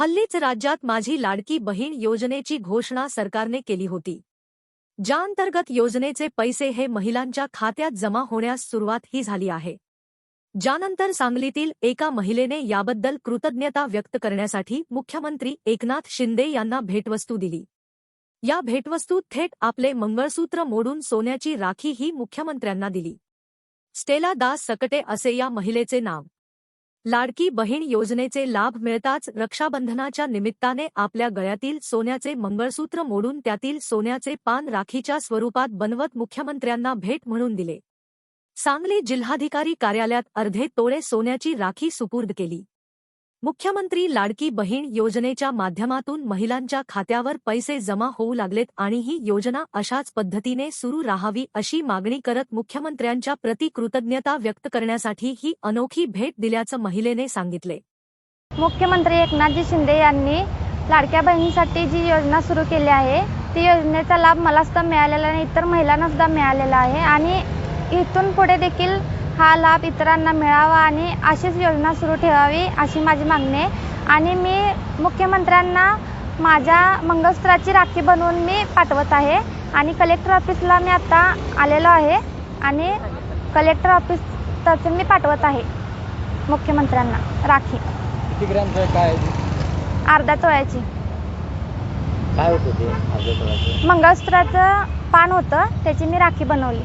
हल्लीच राज्यात माझी लाडकी बहीण योजनेची घोषणा सरकारने केली होती. ज्याअंतर्गत योजनेचे पैसे हे महिलांच्या खात्यात जमा होण्यास सुरुवात ही झाली आहे. ज्यानंतर सांगलीतील एका महिलेने याबद्दल कृतज्ञता व्यक्त करण्यासाठी मुख्यमंत्री एकनाथ शिंदे यांना भेटवस्तू दिली. या भेटवस्तूत थेट आपले मंगळसूत्र मोडून सोन्याची राखी ही मुख्यमंत्र्यांना दिली. स्टेला दास सकटे असे या महिलेचे नाव. लाडकी बहीण योजनेचे लाभ मिळताच रक्षाबंधनाच्या निमित्ताने आपल्या गळ्यातील सोन्याचे मंगळसूत्र मोडून त्यातील सोन्याचे पान राखीच्या स्वरूपात बनवत मुख्यमंत्र्यांना भेट म्हणून दिले. सांगली जिल्हाधिकारी कार्यालयात अर्धे तोळे सोन्याची राखी सुपूर्द केली. मुख्यमंत्री लाडकी बहीण योजनेच्या माध्यमातून महिलांच्या खात्यावर पैसे जमा होऊ लागलेत आणि ही योजना अशाच पद्धतीने सुरू राहावी अशी मागणी करत मुख्यमंत्र्यांच्या प्रति कृतज्ञता व्यक्त करण्यासाठी ही अनोखी भेट दिल्याचं महिलेने सांगितले. मुख्यमंत्री एकनाथजी शिंदे यांनी लाडक्या बहिणीसाठी जी योजना सुरू केली आहे ती योजनेचा लाभ मला सुद्धा मिळालेला आणि इतर महिलांना सुद्धा मिळालेला आहे आणि इथून पुढे देखील हा लाभ इतरांना मिळावा आणि अशीच योजना सुरू ठेवावी अशी माझी मागणी आहे. आणि मी मुख्यमंत्र्यांना माझ्या मंगळसूत्राची राखी बनवून मी पाठवत आहे. आणि कलेक्टर ऑफिसला मी आता आलेलो आहे. आणि कलेक्टर ऑफिस तर्फे मी पाठवत आहे मुख्यमंत्र्यांना राखी. किती ग्रॅमचं काय? अर्ध्या तोळ्याची. काय होतं ते अर्ध्या तोळ्याचं? मंगळसूत्राचं पान होतं त्याची मी राखी बनवली.